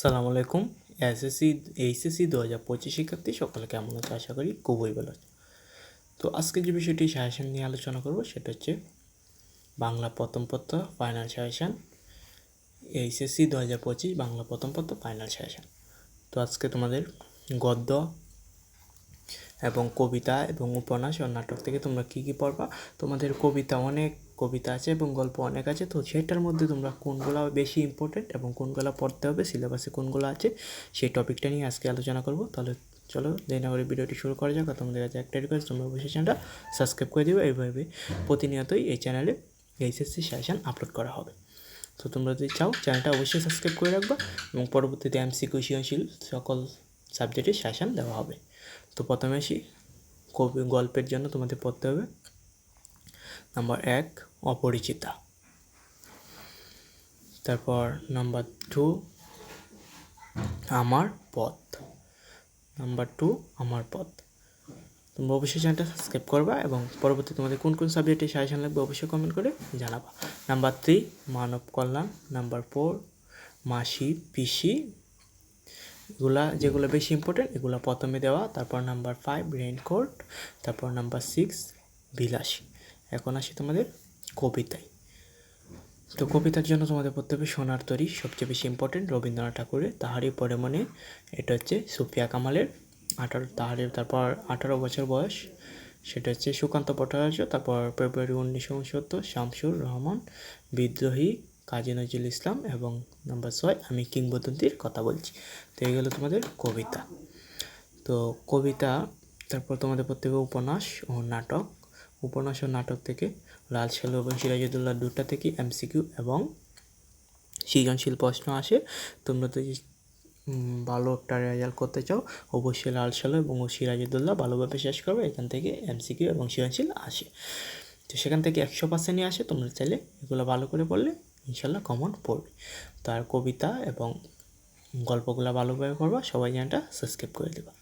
সালাম আলাইকুম। SSC HSC দু হাজার পঁচিশ শিক্ষার্থী, সকলে কেমন আছে? আশা করি খুবই ভালো আছে। তো আজকে যে বিষয়টি সাজেশন নিয়ে আলোচনা করব, সেটা হচ্ছে বাংলা প্রথম পত্র, ফাইনাল সাজেশন। এইচএসসি দু হাজার পঁচিশ, বাংলা প্রথম পত্র, ফাইনাল সাজেশন। তো আজকে তোমাদের গদ্য এবং কবিতা এবং উপন্যাস ও নাটক থেকে তোমরা কী কী পড়বা? তোমাদের কবিতা অনেক কবিতা আছে এবং গল্প অনেক আছে। তো সেটার মধ্যে তোমরা কোনগুলো বেশি ইম্পর্টেন্ট এবং কোনগুলো পড়তে হবে সিলেবাসে কোনগুলো আছে, সেই টপিকটা নিয়ে আজকে আলোচনা করব। তাহলে চলো দেরি করে ভিডিওটি শুরু করা যাক। তোমাদের কাছে একটা রিকোয়েস্ট তোমরা অবশ্যই চ্যানেলটা সাবস্ক্রাইব করে দেবে এইভাবে প্রতিনিয়তই এই চ্যানেলে এইচএসসি সেশন আপলোড করা হবে। তো তোমরা যদি চাও চ্যানেলটা অবশ্যই সাবস্ক্রাইব করে রাখবা এবং পরবর্তীতে এমসিকিউ সৃজনশীল সকল সাবজেক্টের সেশন দেওয়া হবে। তো প্রথমে আসি, কবি গল্পের জন্য তোমাদের পড়তে হবে। নাম্বার এক, অপরিচিতা। তারপর নাম্বার টু আমার পথ। নাম্বার টু আমার পথ। তোমরা অবশ্যই চ্যানেলটা সাবস্ক্রাইব করবা এবং পরবর্তী তোমাদের কোন কোন সাবজেক্টে সাজেশন লাগবে অবশ্যই কমেন্ট করে জানাবা। নাম্বার থ্রি মানব কল্যাণ। নাম্বার ফোর মাসি, পিসি। এগুলা যেগুলো বেশি ইম্পর্টেন্ট এগুলো প্রথমে দেওয়া। তারপর নাম্বার ফাইভ রেইনকোট তারপর নাম্বার সিক্স বিলাসী। এখন আসি তোমাদের কবিতায়। তো কবিতার জন্য তোমাদের পড়তে হবে সোনার তরী, সবচেয়ে বেশি ইম্পর্টেন্ট রবীন্দ্রনাথ ঠাকুরের তাহারই পরে মনে, এটা হচ্ছে সুফিয়া কামালের আঠারো, তাহারের তারপর আঠারো বছর বয়স, সেটা হচ্ছে সুকান্ত ভট্টাচার্য, তারপর ফেব্রুয়ারি উনিশশো উনসত্তর, শামসুর রহমান, বিদ্রোহী কাজী নজরুল ইসলাম এবং নাম্বার ছয়, আমি কিংবদন্তির কথা বলছি। তো এইগুলো তোমাদের কবিতা। তো কবিতা, তারপর তোমাদের পড়তে হবে উপন্যাস ও নাটক। উপন্যাস ও নাটক থেকে লাল সালু এবং সিরাজুদ্দৌল্লার দুটা থেকে এমসিকিউ এবং সৃজনশীল প্রশ্ন আসে। তোমরা যদি ভালো একটা রেজাল্ট করতে চাও, অবশ্যই লাল সালু এবং সিরাজুদ্দৌল্লা ভালোভাবে শেষ করবে। এখান থেকে এমসিকিউ এবং সৃজনশীল আসে। তো সেখান থেকে একশো পার্সেন্টই আসে। তোমরা চাইলে এগুলো ভালো করে পড়লে ইনশাল্লাহ কমন পড়বে। তার কবিতা এবং গল্পগুলো ভালোভাবে পড়বা। সবাই চ্যানেলটা সাবস্ক্রাইব করে দেবা।